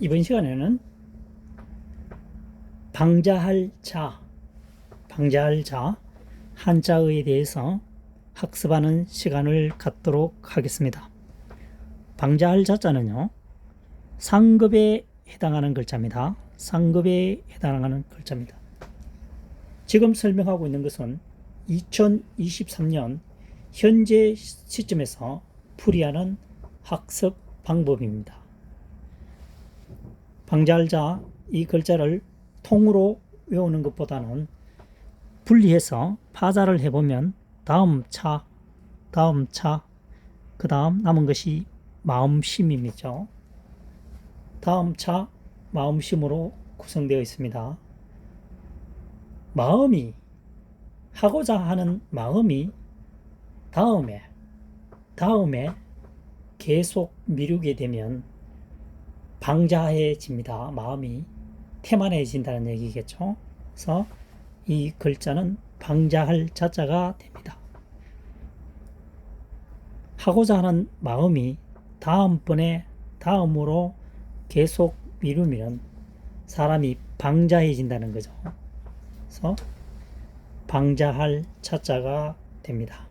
이번 시간에는 방자할 자, 방자할 자, 한자어에 대해서 학습하는 시간을 갖도록 하겠습니다. 방자할 자자는요, 상급에 해당하는 글자입니다. 상급에 해당하는 글자입니다. 지금 설명하고 있는 것은 2023년 현재 시점에서 풀이하는 학습 방법입니다. 방자할자 이 글자를 통으로 외우는 것보다는 분리해서 파자를 해보면 다음 차, 다음 차, 그 다음 남은 것이 마음심이죠. 다음 차, 마음심으로 구성되어 있습니다. 마음이 하고자 하는 마음이 다음에 다음에 계속 미루게 되면 방자해집니다. 마음이 태만해진다는 얘기겠죠. 그래서 이 글자는 방자할 자자가 됩니다. 하고자 하는 마음이 다음번에 다음으로 계속 미루면 사람이 방자해진다는 거죠. 그래서 방자할 자자가 됩니다.